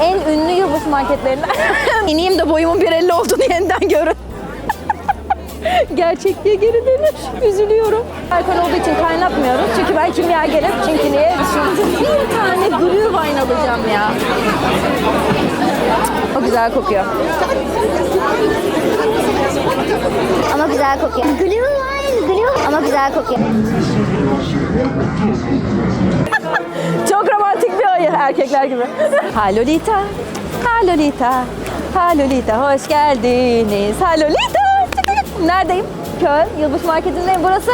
en ünlü yılbaşı marketlerinden. İneyim de boyumun 1.50 olduğunu yeniden görün. Gerçekliğe geri dönür. Üzülüyorum. Alkol olduğu için kaynatmıyoruz. Çünkü ben kimyagerim. Çünkü niye? Bir tane Glühwein alacağım ya. O güzel kokuyor. Ama güzel kokuyor. Glühwein. Ama güzel kokuyor. Çok romantik bir hayır erkekler gibi. Ha Lolita, ha Lolita, ha Lolita hoş geldiniz. Ha Lolita. Neredeyim? Köln Yılbaşı Marketi'ndeyim. Burası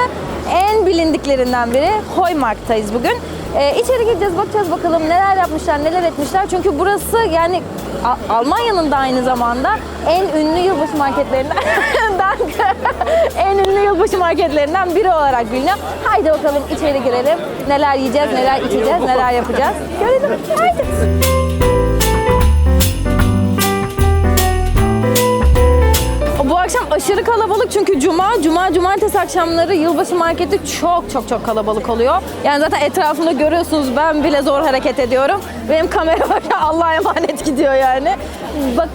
en bilindiklerinden biri. Heumarkt'tayız bugün. Ee, içeri gireceğiz, bakacağız bakalım neler yapmışlar, neler etmişler. Çünkü burası yani Almanya'nın da aynı zamanda en ünlü yılbaşı marketlerinden en ünlü yılbaşı marketlerinden biri olarak biliniyor. Haydi bakalım içeri girelim. Neler yiyeceğiz, neler içeceğiz, neler yapacağız. Görelim. Haydi. Bu akşam aşırı kalabalık çünkü cuma, cuma, cumartesi akşamları yılbaşı marketi çok çok çok kalabalık oluyor. Yani zaten etrafımda görüyorsunuz ben bile zor hareket ediyorum. Benim kamera Allah'a emanet gidiyor yani. Bak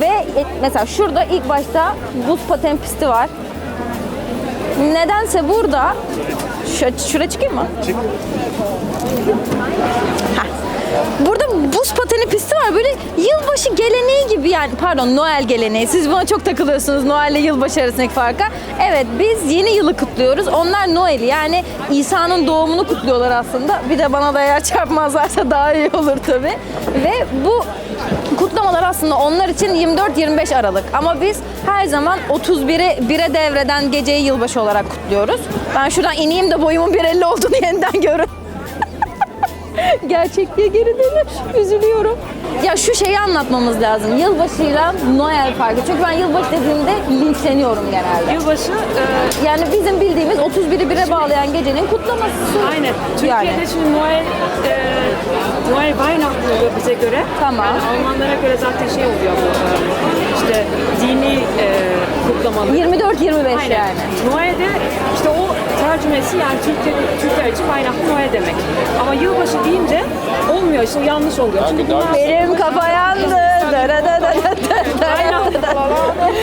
ve mesela şurada ilk başta buz paten pisti var. Nedense burada şuraya çıkayım mı? Çık. Burada buz pateni pisti var. Böyle yılbaşı geleneği gibi yani pardon Noel geleneği. Siz buna çok takılıyorsunuz Noel ile yılbaşı arasındaki farka. Evet biz yeni yılı kutluyoruz. Onlar Noel'i yani İsa'nın doğumunu kutluyorlar aslında. Bir de bana da eğer çarpmazlarsa daha iyi olur tabii. Ve bu kutlamalar aslında onlar için 24-25 Aralık. Ama biz her zaman 31'i 1'e devreden geceyi yılbaşı olarak kutluyoruz. Ben şuradan ineyim de boyumun 1.50 olduğunu yeniden görün. Gerçekliğe geri dönür. Üzülüyorum. Ya şu şeyi anlatmamız lazım. Yılbaşıyla Noel farkı. Çünkü ben yılbaşı dediğimde linçleniyorum genelde. Yılbaşı e, Yani bizim bildiğimiz 31'i 1'e bağlayan gecenin kutlaması. aynen. Türkiye'de Yani. şimdi Noel e, Noel Weihnachten bize göre. Tamam. Yani Almanlara göre zaten şey oluyor bu. e, işte dini e, kutlamalar. 24-25 Aynen. yani. Noel'de işte o tercümesi yani Türkler, Türkler için Weihnachten Noel demek. Ama yılbaşı deyince olmuyor işte yanlış oluyor. Çünkü bunlar Benim kafa yandı. Da da da. Aynen.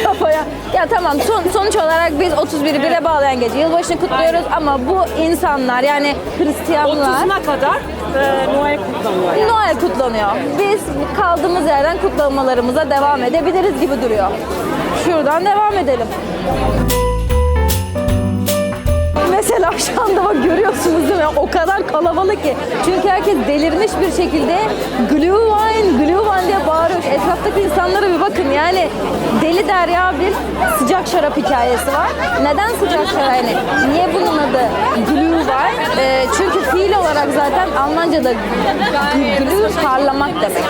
Kafaya. Ya tamam son, sonuç olarak biz 31'i 1'e bağlayan gece yılbaşını kutluyoruz ama bu insanlar yani Hristiyanlar 30'una kadar e, Noel kutlanıyor yani. Noel kutlanıyor. Biz kaldığımız yerden kutlamalarımıza devam edebiliriz gibi duruyor. Şuradan devam edelim. Mesela şu anda bak görüyorsunuz değil mi? O kadar kalabalık ki. Çünkü herkes delirmiş bir şekilde Glühwein, Glühwein diye bağırıyor. Etraftaki insanlara bir bakın yani deli derya bir sıcak şarap hikayesi var. Neden sıcak şarap? Yani niye bunun adı Glühwein? Ee, çünkü fiil olarak zaten Almanca'da glüh parlamak demek.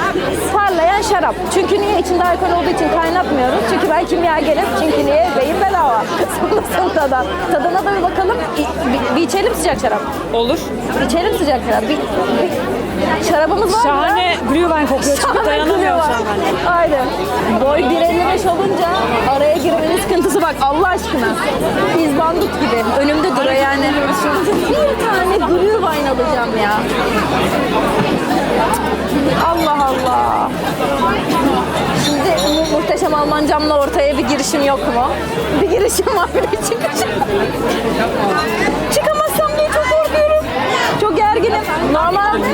Parlayan şarap. Çünkü niye? içinde alkol olduğu için kaynatmıyoruz. Çünkü ben kimyagerim. Çünkü niye? Beyin bedava. Sonrasında tadan. Tadına da bir bakalım. Bir, bir- içelim sıcak şarap. Olur. İçelim sıcak şarap. Bir, bir şarabımız var mı? Şahane Glühwein kokuyor. Çok dayanamıyorum var. şahane. Aynen. Boy 1.55 olunca araya girmenin sıkıntısı bak Allah aşkına. İzbandut gibi. Önümde duruyor yani. Bir tane Glühwein alacağım ya. Allah Allah. Şimdi mu- muhteşem Almancamla ortaya bir girişim yok mu? Bir girişim var bir de çıkacağım. Çıkamazsam diye çok korkuyorum. Çok gerginim. Normalde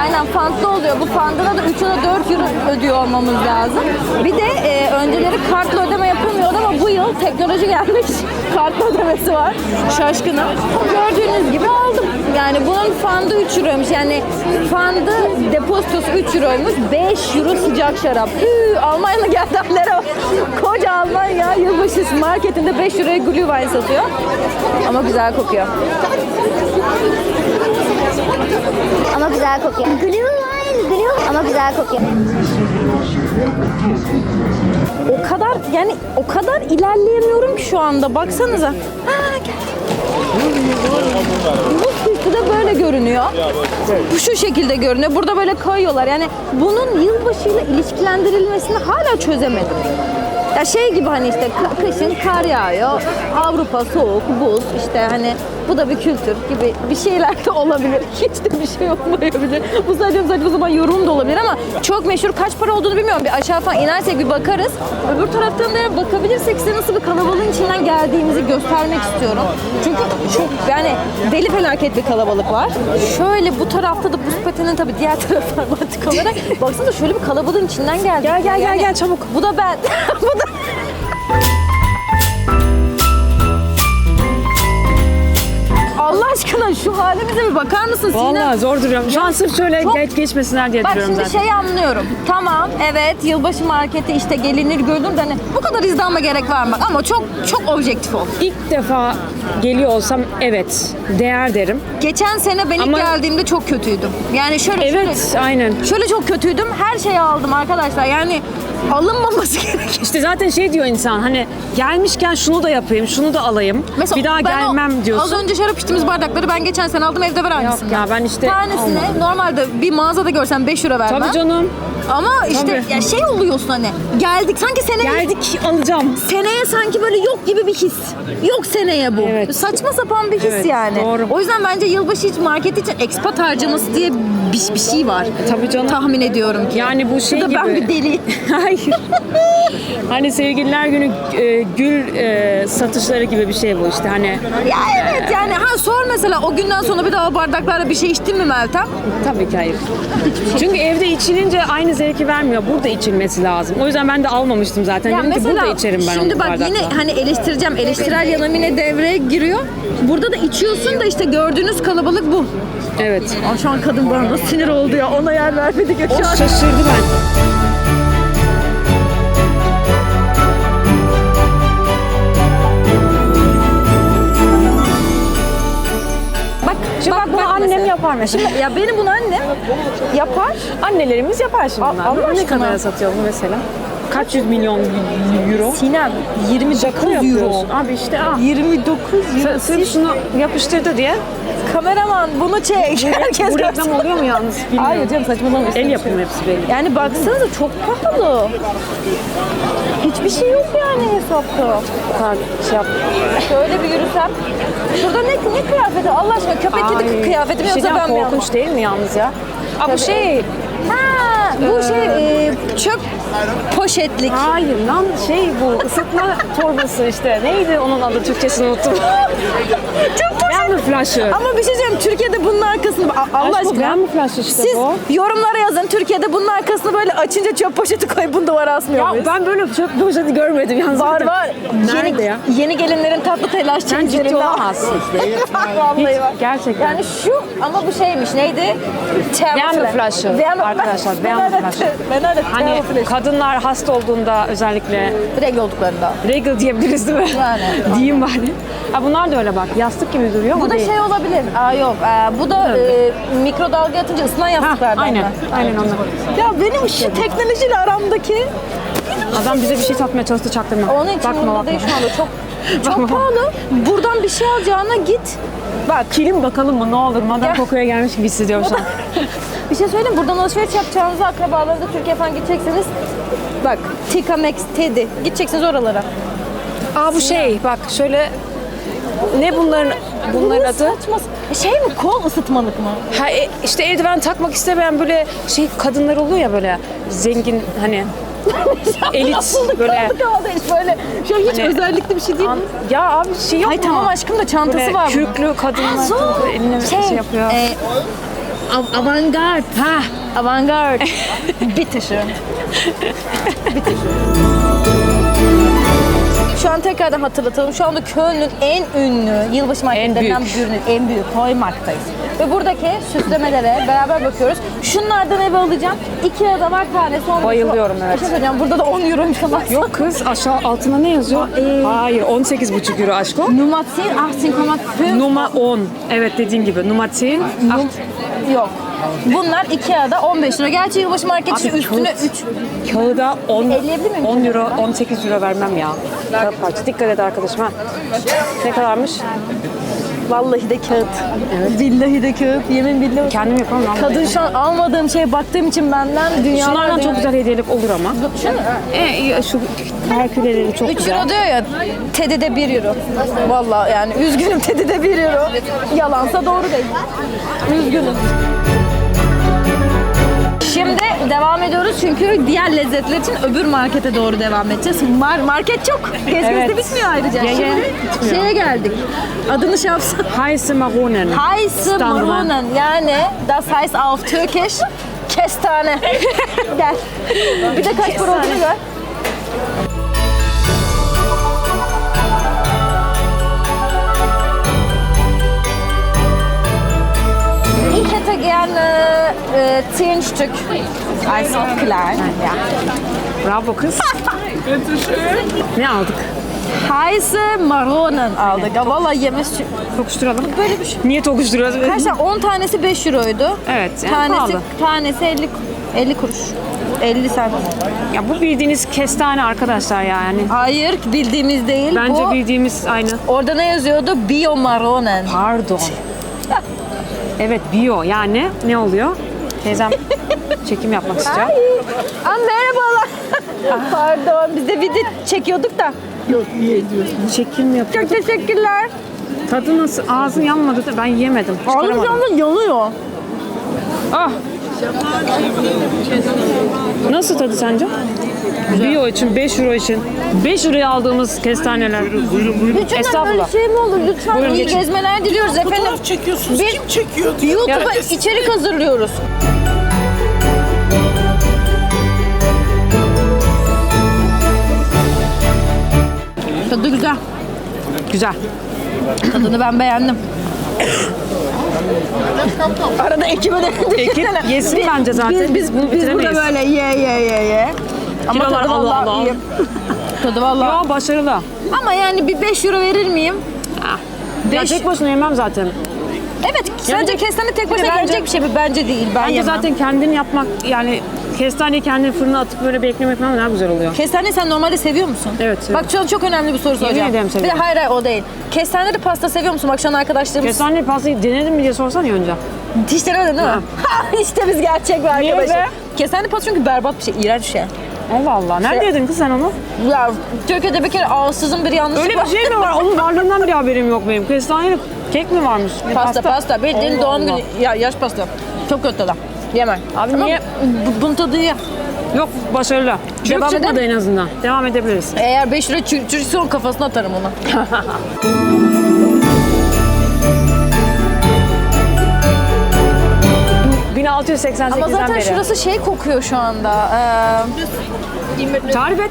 aynen fantlı oluyor. Bu fantına da 3 ya da 4 euro ödüyor olmamız lazım. Bir de e, önceleri kartla ödeme bu yıl teknoloji gelmiş. Kartla ödemesi var. Şaşkınım. Gördüğünüz gibi aldım. Yani bunun fandı 3 euroymuş. Yani fandı depozitosu 3 euroymuş. 5 euro sıcak şarap. Hü, Almanya'nın geldi hallere bak. Koca Almanya yılbaşı marketinde 5 euroya Glühwein satıyor. Ama güzel kokuyor. Ama güzel kokuyor. Glühwein, glühwein. Ama güzel kokuyor. O kadar yani o kadar ilerleyemiyorum ki şu anda. Baksanıza. Ha. Bu pisti de böyle görünüyor. Bu şu şekilde görünüyor. Burada böyle kayıyorlar. Yani bunun yılbaşıyla ilişkilendirilmesini hala çözemedim. Ya şey gibi hani işte kışın kar yağıyor, Avrupa soğuk, buz işte hani Bu da bir kültür gibi bir şeyler de olabilir. Hiç de bir şey olmayabilir. Bu sadece saçma sapan yorum da olabilir ama çok meşhur. Kaç para olduğunu bilmiyorum. Bir aşağı falan inersek bir bakarız. Öbür taraftan da bakabilirsek size nasıl bir kalabalığın içinden geldiğimizi göstermek istiyorum. Çünkü çok yani deli felaket bir kalabalık var. Şöyle bu tarafta da buz patinin tabii diğer tarafı artık olarak. Baksana şöyle bir kalabalığın içinden geldik. Gel, gel, gel, gel, çabuk. Bu da ben. bu da aşkına şu halimize bir bakar mısın Sinem? Vallahi zor duruyorum. Şu an sırf şöyle Çok- geç geçmesinler diye Bak duruyorum şimdi zaten. şey anlıyorum. Tamam evet yılbaşı marketi işte gelinir gördüm de hani bu kadar izlenme gerek var mı? Ama çok çok objektif ol. İlk defa geliyor olsam evet değer derim. Geçen sene ben ilk Ama- geldiğimde çok kötüydüm. Yani şöyle Evet şöyle, aynen. şöyle çok kötüydüm. Her şeyi aldım arkadaşlar. Yani alınmaması gerekiyor. İşte zaten şey diyor insan hani gelmişken şunu da yapayım, şunu da alayım. bir daha ben o- gelmem diyorsun. Az önce şarap içtiğimiz bardakları ben geçen sene aldım evde var aynısını. ya ben işte almadım. normalde bir mağazada görsem 5 euro vermem. Tabii canım. Ama işte Tabii. ya şey oluyorsun hani geldik sanki seneye Geldik alacağım. seneye sanki böyle yok gibi bir his. Yok seneye bu. Evet. Saçma sapan bir his Evet, yani. doğru. O yüzden bence yılbaşı için market için expat harcaması diye bir, bir şey var. Tabii canım. Tahmin ediyorum ki. Yani bu şey Ya da gibi. ben bir deliyim. Hayır. hani sevgililer günü e, gül e, satışları gibi bir şey bu işte hani. ya evet yani ha sor mesela o günden sonra bir daha o bardaklarla bir şey içtin mi Meltem? Tabii ki hayır. Çünkü evde içilince aynı zevki vermiyor. Burada içilmesi lazım. O yüzden ben de almamıştım zaten. Dedim ki burada içerim ben şimdi onu bak bardakla. yine hani eleştireceğim. Eleştirel yanım yine devreye giriyor. Burada da içiyorsun da işte gördüğünüz kalabalık bu. Evet. Aa, şu an kadın bana nasıl sinir oldu ya. Ona yer vermedik ya şu an. şaşırdı ben. Şimdi bak, bunu annem mesela. yapar mesela. Şimdi, ya benim bunu annem yapar. Annelerimiz yapar şimdi Al- bunlar. Allah Ne kadar satıyor bu mesela? Kaç yüz milyon euro? Sinem 29 Şaka euro. yapıyorsun. Abi işte ah. 29 euro. Sırf sırf şunu yapıştırdı diye. Kameraman bunu çek. Herkes Bu görsün. reklam oluyor mu yalnız? Bilmiyorum. Hayır canım saçmalama. El yapımı hepsi belli. Yani baksanıza çok pahalı. Hiçbir şey yok yani hesapta. Kar, şey yap. Şöyle bir yürüsem. Şurada ne, ne kıyafeti Allah aşkına köpek kedi Ay, kıyafeti mi bir şey yoksa ben mi? Korkunç değil mi yalnız ya? Aa, bu Tabii. şey. Ha, bu şey e, çöp poşetlik. Hayır lan şey bu ısıtma torbası işte. Neydi onun adı Türkçesini unuttum. Çöp flaşı? Ama bir şey söyleyeyim Türkiye'de bunun arkasını A- Allah Aşkım, aşkına. ben mi flash işte Siz bu? yorumlara yazın Türkiye'de bunun arkasını böyle açınca çöp poşeti koyup bunu duvara asmıyor Ya muyuz? ben böyle çöp poşeti görmedim yalnız. Var var. Nerede yeni, ya? Yeni gelinlerin tatlı telaş Sen ciddi çeyizlerinde var. olamazsın. Vallahi var. gerçekten. Yani şu ama bu şeymiş neydi? Wärme- arkadaşlar, Flasche. Ben öyle Hani kadınlar hasta olduğunda özellikle Regl olduklarında. regal diyebiliriz değil mi? Yani. Diyeyim bari. Ha bunlar da öyle bak. Yastık gibi duruyor ama Bu da değil. şey olabilir. Aa yok. Ee, bu da e, mikrodalga atınca ısınan Ha, yastıklardan. aynen. da. Aynen onlar. Ya benim şu teknolojiyle aramdaki Adam bize bir şey satmaya çalıştı çaktırma. onun için bakma bakma. değil şu anda. Çok çok pahalı. Buradan bir şey alacağına git. Bak Kilim bakalım mı ne olur. Madem kokuya gelmiş gibi hissediyorum şu an. bir şey söyleyeyim buradan alışveriş yapacağınızı akrabalarınızla Türkiye falan gidecekseniz bak Tika Max, Teddy gideceksiniz oralara. Aa bu şey bak şöyle ne bunların bunların adı? Saçma. Şey mi kol ısıtmalık mı? Ha e, işte eldiven takmak istemeyen böyle şey kadınlar oluyor ya böyle zengin hani elit böyle kaldı hiç böyle. Şu hiç Hani- özellikli bir şey değil. An- ya abi şey yok Ay mu? tamam aşkım da çantası Böyle var bunun. kürklü kadınlar Ha, zor. böyle eline şey, yapıyor. E, av- avantgard. ha Avantgard. Schön. Şu an tekrardan hatırlatalım. Şu anda Köln'ün en ünlü yılbaşı marketlerinden büyük. birinin en büyük Heumarkt'tayız. Ve buradaki süslemelere beraber bakıyoruz. Şunlardan eve alacağım. Ikea'da var tanesi 15 Bayılıyorum, evet. Bir şey söyleyeceğim. Burada da 10 euroymuş falan. Yok kız aşağı altına ne yazıyor? e- Hayır 18,5 euro aşkım. 10, 18,5. Numara 10. Evet dediğin gibi. Numara 10. Num- Yok. Bunlar Ikea'da 15 lira. Gerçi yılbaşı market şu üstüne kağıt. 3. Kağıda 10, Elleyebilir miyim 10 euro, kenardan? 18 euro vermem ya. Kağıt parça. Dikkat et arkadaşım ha. Ne kadarmış? Vallahi de kağıt. Billahi de kağıt. Yemin billahi. Kendim yapamam. Kadın şu an almadığım şeye baktığım için benden dünya Şunlardan çok güzel hediyelik olur ama. Şu mu? E, şu herküleleri çok 3 güzel. euro diyor ya. Teddy'de 1 euro. Vallahi yani üzgünüm Teddy'de 1 euro. Yalansa doğru değil. Üzgünüm. Şimdi devam ediyoruz çünkü diğer lezzetler için öbür markete doğru devam edeceğiz. Mar market çok. Gezmesi Evet. de bitmiyor ayrıca. Ye, ye. Şimdi Bitmiyor. şeye geldik. Adını şey yapsın. Heiße Maronen. Heiße. Maronen yani das heißt auf Türkisch kestane. Gel. Bir de kaç para olduğunu gör. Hätte gerne äh, zehn Stück Eisklein. Ja. Bravo kız. ne aldık? Heiße Maronen aldık. Ya Vallahi yemesi Tokuşturalım. böyle bir şey. Niye tokuşturuyoruz? Arkadaşlar 10 tanesi 5 euroydu. Evet, yani tanesi, pahalı. tanesi 50 50 kuruş. 50 sent. Ya bu bildiğiniz kestane arkadaşlar yani. Hayır bildiğimiz değil. Bence Bu, bildiğimiz aynı. Orada ne yazıyordu? Bio Maronen. Pardon. Evet bio yani ne oluyor? Teyzem çekim yapmak istiyor. Ay. Aa, merhabalar. Pardon biz de video çekiyorduk da. Çekim yapıyor. Çok teşekkürler. Tadı nasıl? Ağzın yanmadı da ben yemedim. Ağzım Çıkaramadım. yanıyor. Ah. Nasıl tadı sence? Bio için 5 euro için 5 euroya aldığımız kestaneler. Buyurun buyurun. Lütfen böyle Estağfurullah. şey mi olur? Lütfen Buyurun, iyi geçin. gezmeler diliyoruz efendim. Fotoğraf çekiyorsunuz. Bir- Kim çekiyor? YouTube'a Ya- içerik hazırlıyoruz. Tadı güzel. Güzel. Tadını ben beğendim. Arada ekibe de Ekip yesin bence zaten. Biz, biz, Biz biz burada bitiremeyiz. böyle ye ye ye ye. Ama Kilolar tadı Allah vallahi Allah. iyi. Tadı vallahi. Yo başarılı. Ama yani bir 5 euro verir miyim? Ya Beş- tek başına yemem zaten. Evet. Sence kestane tek başına bence- gelecek bir şey mi? Bence değil. Ben Bence yemem. zaten kendin yapmak yani kestaneyi kendin fırına atıp böyle beklemek falan daha güzel oluyor. Kestane sen normalde seviyor musun? Evet, seviyorum. Bak şu an çok önemli bir soru soracağım. ederim Bir de seviyorum. hayır hayır o değil. Kestaneli pasta seviyor musun? Bak şu an arkadaşlarımız Kestane pastayı denedin mi diye sorsan ya önce. hiç denemedin değil mi? Ha, işte biz gerçek bir Niye arkadaşım. be? Kestaneli pasta çünkü berbat bir şey, iğrenç bir şey. Allah Allah. Nerede Şey- yedin kız sen onu? Ya Türkiye'de bir kere ağızsızın bir yanlışı Öyle bir şey mi var? Onun varlığından bile haberim yok benim. Kestaneli kek mi varmış? Ne Pasta pasta. Bildiğin Allah doğum Allah. günü ya, yaş pasta. Çok kötü tadı. Yeme. Abi Ama niye? bu- bunun tadı iyi. Yok başarılı. Çürük Devam çıkmadı en azından. Devam edebiliriz. Eğer 5 lira çür çürükse onun kafasına atarım onu. Ama 1688'den zaten beri. şurası şey kokuyor şu anda. Tarif et.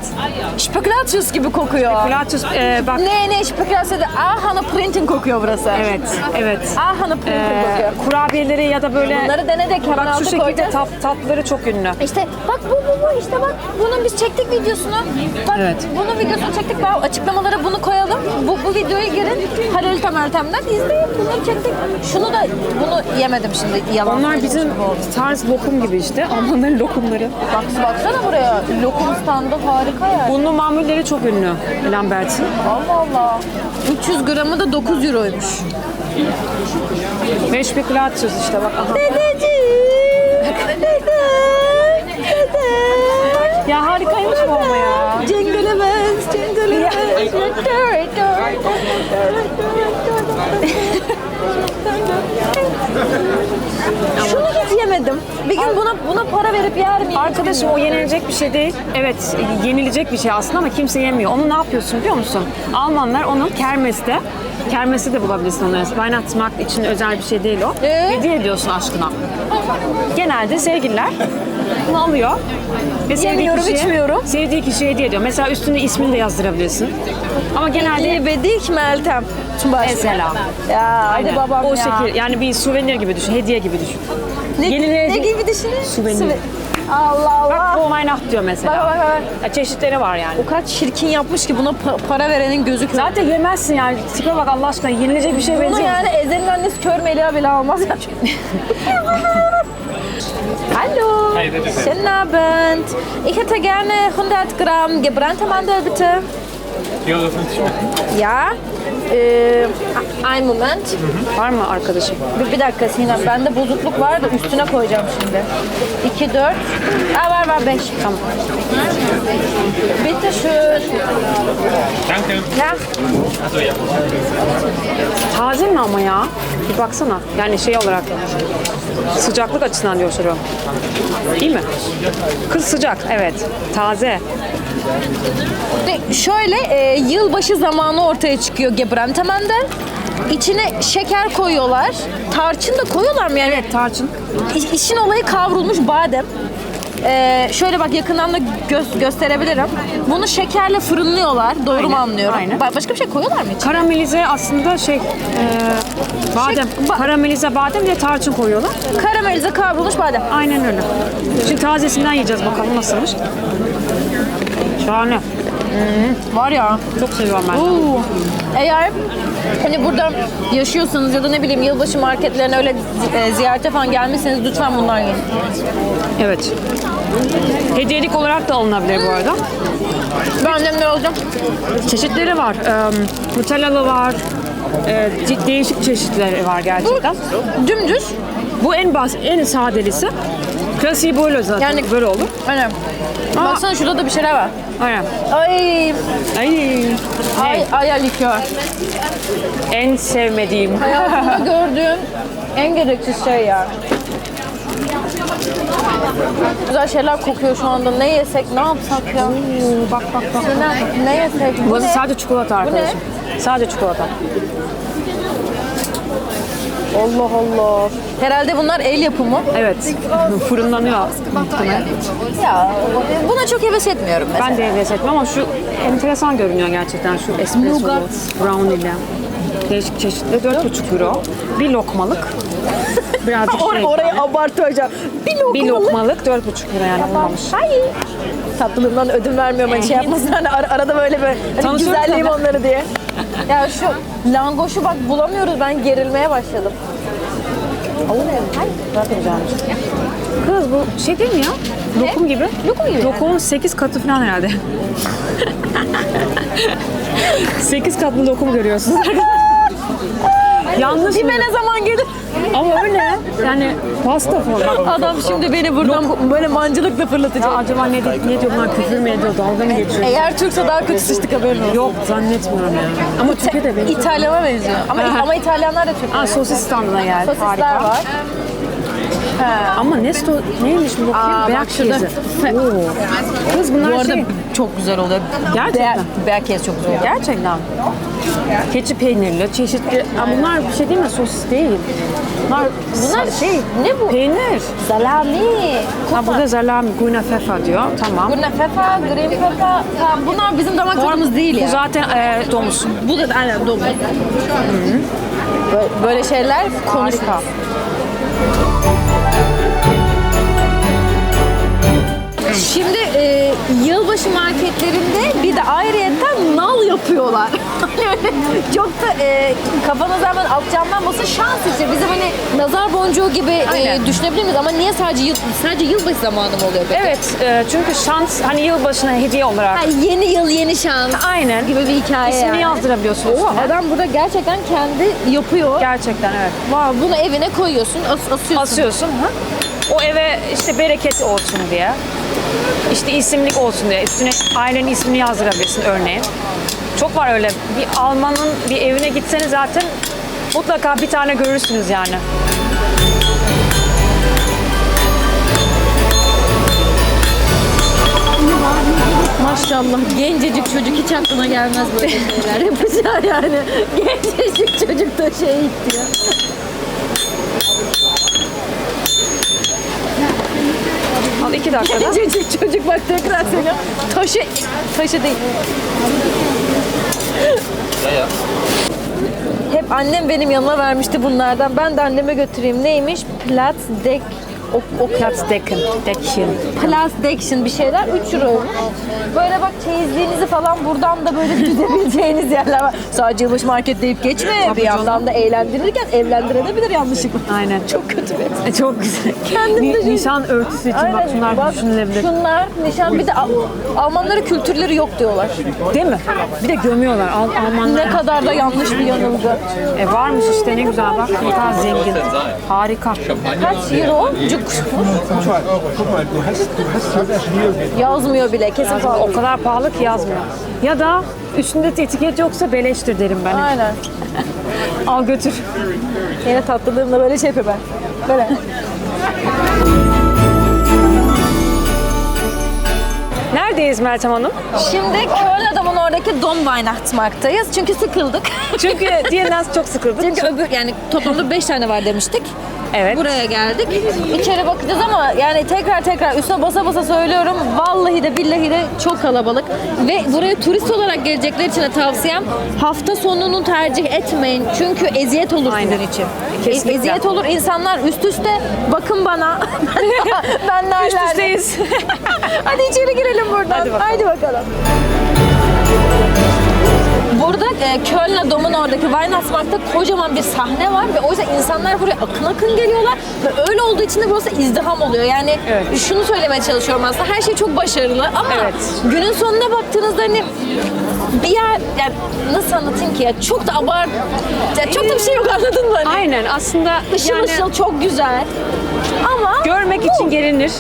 Ee, Spekulatius gibi kokuyor. Pilatus e, bak. Ne ne spekulatius Ah Hana Printing kokuyor burası. Evet, evet. Ah Hana Printing kokuyor. Ee, kurabiyeleri ya da böyle Bunları denedik hemen bak şu şekilde koyduk. tat, tatları çok ünlü. İşte bak bu bu bu işte bak bunun biz çektik videosunu. Bak Evet. bunun videosunu çektik. Ben açıklamalara bunu koyalım. Bu, bu videoya girin. Halil Meltem'den izleyin. Bunları çektik. Şunu da bunu yemedim şimdi. Yalan Onlar bizim oldu. tarz lokum gibi işte. Almanların lokumları. Bak, baksana buraya. Lokum standı harika yani. Bunun mamulleri çok ünlü Lambert'in. Allah Allah. 300 gramı da 9 euroymuş. Ve Spekulatius işte bak. Aha. Dedeciğim. Dede. Dede. Ya harikaymış bu ama ya. Jingle bells, jingle bells. Şunu hiç yemedim. Bir gün buna buna para verip yer miyim? Arkadaşım o yenilecek bir şey değil. Evet yenilecek bir şey aslında ama kimse yemiyor. Onu ne yapıyorsun biliyor musun? Almanlar onu kermeste, kermeste de bulabilirsin onu. Weihnachtsmarkt için özel bir şey değil o. Ee? Hediye ediyorsun aşkına. Genelde sevgililer bunu alıyor. Ve sevdiği Yemiyorum, kişiye- içmiyorum. Sevdiği kişiye hediye ediyor. Mesela üstünde ismini de yazdırabilirsin. Ama genelde Yemedik Meltem. Baş. mesela. Ya hadi Aynen. babam o ya. şekil yani bir souvenir gibi düşün, hediye gibi düşün. Ne, Yenilecek- ne gibi düşünün? Souvenir. Souvenir. Allah Bak Allah. bu Weihnacht diyor Bak mesela. bak bak. Ya çeşitleri var yani. O kadar çirkin yapmış ki buna pa- para verenin gözü kör. Zaten yemezsin yani. Tipe bak Allah aşkına yenilecek bir şey Bunu benziyor. yani Ezel'in annesi kör Melia bile almaz ya. Hallo. Schönen Abend. Ich hätte gerne 100 Gramm gebrannte Mandel, bitte. Euro 50 Ja. Ee, ein moment. Var mı arkadaşım? Bir, bir dakika Sinem. Bende bozukluk var da üstüne koyacağım şimdi. 2, 4. Aa, var var 5. Tamam. Bitte schön. Danke. Ya. Taze mi ama ya? Bir baksana. Yani şey olarak sıcaklık açısından diyor soruyorum. İyi mi? Kız sıcak, evet. Taze. Ve Şöyle e, yılbaşı zamanı ortaya çıkıyor Gebrandtemen'de. İçine şeker koyuyorlar. Tarçın da koyuyorlar mı yani? Evet, tarçın. İ- İşin olayı kavrulmuş badem. Ee, şöyle bak yakından da gö- gösterebilirim. Bunu şekerle fırınlıyorlar. Doğru mu Aynen, anlıyorum? aynen. Ba- başka bir şey koyuyorlar mı içine? Karamelize aslında şey, e, badem. ba- Karamelize badem ve tarçın koyuyorlar. Karamelize kavrulmuş badem. Aynen öyle. Şimdi tazesinden yiyeceğiz bakalım nasılmış. Şahane. Var ya. Çok seviyorum ben. Oo. Eğer hani burada yaşıyorsanız ya da ne bileyim yılbaşı marketlerine öyle e, ziyarete falan gelmişseniz lütfen bundan yiyin. Evet. Hediyelik olarak da alınabilir bu arada. Ben annemle olacağım. Çeşitleri var. Ee, Nutellalı var. Ee, de- değişik çeşitleri var gerçekten. Dümdüz. Bu en bas, en sadelisi. Klasiği böyle zaten. Yani- böyle olur. Aynen. Aa. Baksana şurada da bir şeyler var. Aynen. Ay, Ay. ay, ay likör. En sevmediğim. Hayatımda gördüğüm en gereksiz şey ya. Güzel şeyler kokuyor şu anda. Ne yesek, ne yapsak ya? bak bak bak. Sinem, ne yesek? Bu Burası ne? sadece çikolata arkadaşım. Sadece çikolata. Allah Allah. Herhalde bunlar el yapımı. Evet. Fırınlanıyor muhtemelen. Ya buna çok heves etmiyorum mesela. Ben de heves etmem ama şu enteresan görünüyor gerçekten şu espresso Nougat. brownie'le. Değişik çeşitli 4,5 euro. Bir lokmalık. Birazcık Or şey. orayı abartacağım. Bir lokmalık. Bir lokmalık 4,5 lira yani olmamış. Hayır. Tatlılığımdan ödün vermiyorum hani şey yapmasın hani ar- arada böyle böyle hani Tanışıyoruz tabii. onları diye. Ya şu langoşu bak bulamıyoruz ben gerilmeye başladım. Güzelmiş. Kız bu şey değil mi ya? Lokum gibi. Lokum gibi. Lokumun 8 katı falan herhalde. 8 katlı lokum görüyorsunuz Yanlış mı? Dime ne zaman gelir? Ama öyle. Yani pasta falan. Adam şimdi beni buradan böyle mancılıkla fırlatacak. Ya acaba ne, di- ne diyor bunlar küfür mü ediyor, dalga mı geçiyor? Eğer Türkse daha kötü sıçtık haberin olsun. Yok zannetmiyorum yani. Ama Türkiye de benim. İtalyana benziyor. Ama, Aha. ama İtalyanlar da Türk. Aa, sosis standına geldi. Sosisler Harika. var. Ama Nesto neymiş bu bakayım? Aa, bak şurada. Oo. Kız bunlar Bu arada şey. çok güzel oluyor. Gerçekten. Be- Berkez çok güzel oluyor. Gerçekten. Keçi peynirli, çeşitli. Aa, bunlar bir şey değil mi? Sosis değil. Bunlar, Bunlar şey ne bu? peynir. Salami. Ha, burada zalami, guna fefa diyor. Tamam. Bu ne fefa, green fefa. Tamam, bunlar bizim damak tadımız değil Bu ya. zaten e, domuz. Bu da aynen domuz. Böyle şeyler konuşma. Şimdi e, yılbaşı marketlerinde bir de ayrıyetten nal yapıyorlar. Çok da e, kafanıza hemen atacağımdan basın şans işte. Bizim hani nazar boncuğu gibi e, Aynen. düşünebilir miyiz? Ama niye sadece yıl, sadece yılbaşı zamanı mı oluyor peki? Evet, e, çünkü şans hani yılbaşına hediye olarak Ha, yeni yıl yeni şans Aynen. gibi bir hikaye ismini yani. yazdırabiliyorsunuz. Üstüne. adam burada gerçekten kendi yapıyor. Gerçekten evet. Wow, bunu evine koyuyorsun, as asıyorsun. Asıyorsun. Ha? O eve işte bereket olsun diye. İşte isimlik olsun diye. Üstüne ailenin ismini yazdırabilirsin örneğin. Çok var öyle. Bir Almanın bir evine gitseniz zaten mutlaka bir tane görürsünüz yani. Maşallah gencecik çocuk hiç aklına gelmez böyle şeyler yapacağı yani. Gencecik çocuk da şey itti ya. Al iki dakikada. Gencecik çocuk bak tekrar seni taşı, taşı değil. Hep annem benim yanıma vermişti bunlardan. Ben de anneme götüreyim. Neymiş? Platz Deck O, o Platzdecken. Deckchen. Plastic bir şeyler 3 euroymuş. Böyle bak çeyizliğinizi falan buradan da böyle düzebileceğiniz yerler var. Sadece yılbaşı market deyip geçme. bir yandan da eğlendirirken evlendirebilir yanlışlıkla. Aynen. Çok kötü bir E, çok güzel. Kendim Ni- şey- Nişan örtüsü için bak şunlar bak, düşünülebilir. Şunlar nişan bir de Al- Almanların kültürleri yok diyorlar. Değil mi? Bir de gömüyorlar. Al Almanlar. Ne kadar da yanlış bir yanılgı. E varmış işte ne güzel bak. Ne kadar zengin. Harika. Kaç euro? Cuk. Yazmıyor bile kesin pahalı. O kadar pahalı ki yazmıyor. Ya da üstünde etiket yoksa beleştir derim ben. Aynen. Al götür. Yine tatlılığımla böyle şey yapıyor ben. Böyle. Neredeyiz Meltem Hanım? Şimdi Köln adamın oradaki Dom Weihnachtsmarkt'tayız. Çünkü sıkıldık. Çünkü diğerinden çok sıkıldık. Çünkü öbür yani toplamda 5 tane var demiştik. Evet. Buraya geldik. İçeri bakacağız ama yani tekrar tekrar üstüne basa basa söylüyorum. Vallahi de billahi de çok kalabalık. Ve buraya turist olarak gelecekler için de tavsiyem hafta sonunu tercih etmeyin. Çünkü eziyet olur Aynen. sizin için. Kesinlikle. E- eziyet olur. insanlar üst üste bakın bana. ben Üst nerelerdeyim? üsteyiz. Hadi içeri girelim buradan. Hadi bakalım. bakalım. Burada e, Köln Dom'un oradaki Weihnachtsmarkt'ta kocaman bir sahne var ve o yüzden insanlar buraya akın akın geliyorlar ve öyle olduğu için de burası izdiham oluyor. Yani Evet. şunu söylemeye çalışıyorum aslında her şey çok başarılı ama Evet. günün sonuna baktığınızda hani bir yer yani nasıl anlatayım ki ya çok da abart ya çok da bir şey yok anladın mı? Hani Aynen aslında ışıl yani ışıl çok güzel ama görmek için gelinir.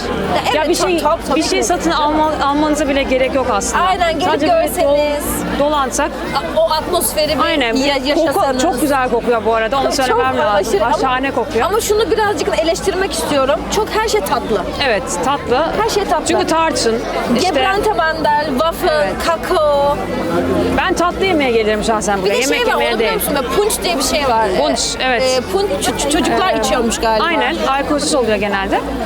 evet, ya bir şey tabii, tabii, bir şey satın alma, almanıza bile gerek yok aslında. Aynen, gelip Sadece görseniz. dol- dolansak o atmosferi bir Aynen. ya- Koku yaşasanız. çok güzel kokuyor bu arada. Onu söylemem lazım. aşırı ama- Şahane kokuyor. Ama şunu birazcık eleştirmek istiyorum. Çok her şey tatlı. evet tatlı. Her şey tatlı. Çünkü tarçın. işte Gebrante mandel, waffle, Evet. kakao. ben tatlı yemeye gelirim şahsen Bir buraya. de Yemek şey var, biliyor değil. musun? Punç diye bir şey var. Punç, Ee, evet. e, punç ç- çocuklar içiyormuş galiba. Aynen. Alkolsüz oluyor genelde.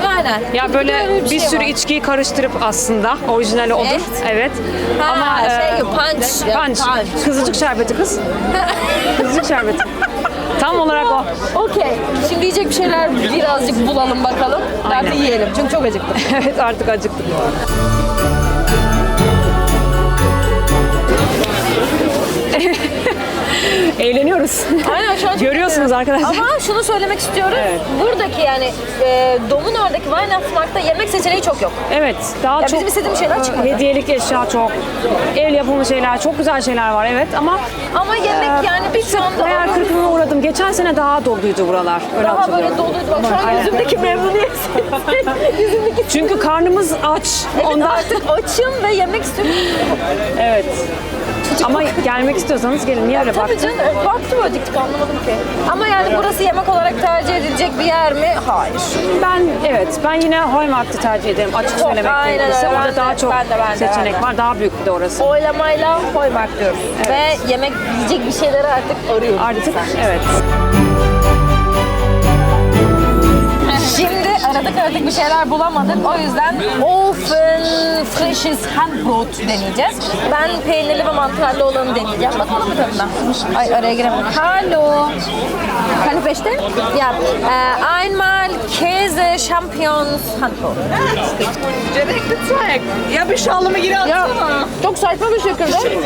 Aynen. Ya böyle Böyle bir, şey sürü var. içkiyi karıştırıp aslında orijinali odur. Evet. Ha, Ama şey e, punch. Punch. punch. Kızılcık şerbeti kız. Kızılcık şerbeti. Tam olarak o. Okey. Şimdi yiyecek bir şeyler birazcık bulalım bakalım. Aynen. Artık yiyelim. Çünkü çok acıktım. evet artık acıktık. Eğleniyoruz. Aynen şu an çok Görüyorsunuz arkadaşlar. Ama şunu söylemek istiyorum. Evet. Buradaki yani e, Dom'un oradaki Weihnachtsmarkt'ta yemek seçeneği çok yok. Evet, daha Ya çok bizim istediğimiz şeyler çıkmadı. hediyelik eşya çok. El yapımı şeyler, çok güzel şeyler var evet ama Ama yemek e, yani bir anda hayal kırıklığına uğradım. Geçen sene daha doluydu buralar. Öyle daha böyle doluydu. Bak şu an yüzümdeki memnuniyet. yüzümdeki Çünkü karnımız aç. Evet, Ondan artık açım ve yemek istiyorum. evet. Ama gelmek istiyorsanız gelin. Niye öyle Tabii baktın? canım. Baktım öyle diktik anlamadım ki. Ama yani burası yemek olarak tercih edilecek bir yer mi? Hayır. Ben evet ben yine Hallmark'tı tercih ederim açık Çok, söylemek aynen gerekirse. öyle. Orada de- daha çok ben de, ben de, seçenek ben de. var. Daha büyük bir de orası. Oylamayla koymak diyoruz. Ve yemek yiyecek bir şeyleri artık arıyoruz. Artık evet. Aradık aradık bir şeyler bulamadık. O yüzden Ofen Frisches Handbrot deneyeceğiz. Ben peynirli ve mantarlı olanı deneyeceğim. Bakalım mı tadına? Ay araya giremedim. Hallo. Bestellen? Ja. Äh, einmal Käse Champignons Handbrot. Direkt gezeigt. Ya bir şalımı geri Ya atsana. çok saçma bir şekilde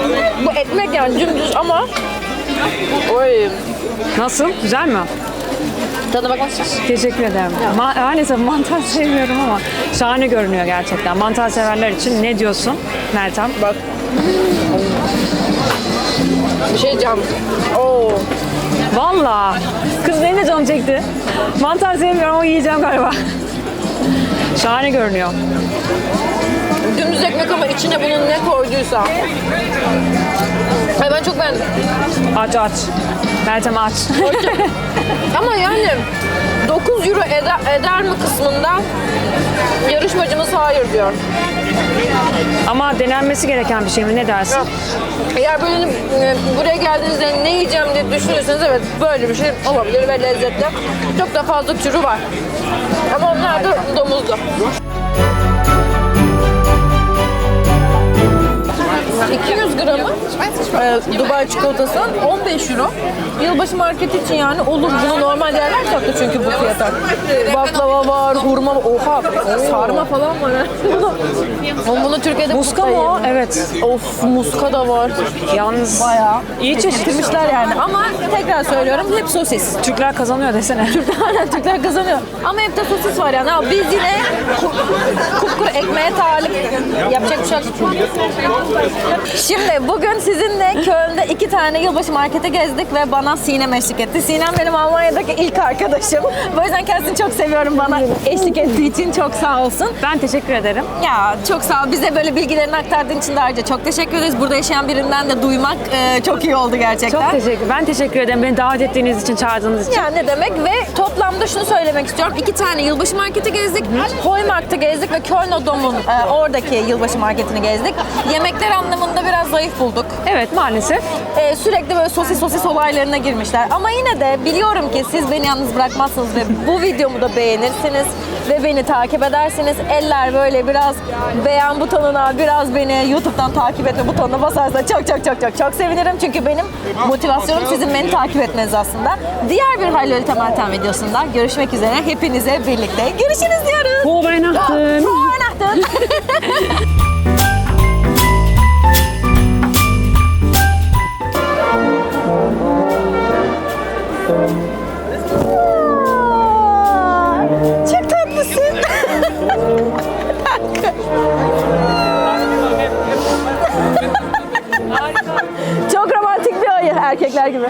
bu ekmek yani dümdüz ama Oy. Nasıl? Güzel mi? Tadına bakmak. Teşekkür ederim. Ma- maalesef mantar sevmiyorum ama şahane görünüyor gerçekten. Mantar severler için ne diyorsun Meltem? Bak. Bir şey diyeceğim. Oo. Valla. Kız benim de canım çekti. Mantar sevmiyorum ama yiyeceğim galiba. Şahane görünüyor. Dümdüz ekmek ama içine bunun ne koyduysa. Ay ben çok beğendim. Aç aç. Meltem aç. Ama yani 9 euro eder, eder mi kısmında yarışmacımız hayır diyor. Ama denenmesi gereken bir şey mi? Ne dersin? Eğer böyle e, buraya geldiğinizde ne yiyeceğim diye düşünürseniz evet böyle bir şey olabilir ve lezzetli. Çok da fazla türü var. Ama onlar da domuzlu. ...200 gramı e, Dubai çikolatası 15 euro. Yılbaşı marketi için yani olur. Bunu normal yerler sattı çünkü bu fiyata. Baklava var, hurma var. Oha sarma falan var. Oğlum bunu Türkiye'de Muska mı o? Evet. Of muska da var. Yalnız Bayağı. iyi çeşit. Getirmişler yani. Ama tekrar söylüyorum hep sosis. Türkler kazanıyor desene. Aynen Türkler kazanıyor. Ama hep de sosis var yani. Ama biz yine ku- kupkuru ekmeğe talip. Yapacak bir şey yok. Şimdi bugün sizinle Köln'de iki tane yılbaşı markete gezdik ve bana Sinem eşlik etti. Sinem benim Almanya'daki ilk arkadaşım. Bu yüzden kendisini çok seviyorum bana eşlik ettiği için çok sağ olsun. Ben teşekkür ederim. Ya çok sağ Bize böyle bilgilerini aktardığın için de ayrıca çok teşekkür ederiz. Burada yaşayan birinden de duymak e, çok iyi oldu gerçekten. Çok teşekkür Ben teşekkür ederim beni davet ettiğiniz için, çağırdığınız için. Yani ne demek ve toplamda şunu söylemek istiyorum. İki tane yılbaşı marketi gezdik. Heumarkt'ı gezdik ve Köln Dom'un e, oradaki yılbaşı marketini gezdik. Yemekler anlamında biraz zayıf bulduk. Evet maalesef. E, sürekli böyle sosis sosis olaylarına girmişler. Ama yine de biliyorum ki siz beni yalnız bırakmazsınız ve bu videomu da beğenirsiniz ve beni takip edersiniz. Eller böyle biraz beğen butonuna, biraz beni YouTube'dan takip etme butonuna basarsa çok çok çok çok çok sevinirim. Çünkü benim motivasyonum sizin beni takip etmeniz aslında. Diğer bir Halil Temelten videosunda görüşmek üzere. Hepinize birlikte görüşürüz diyoruz. Frohe Weihnachten. Frohe Weihnachten. Aa, Çok romantik bir oyun erkekler gibi.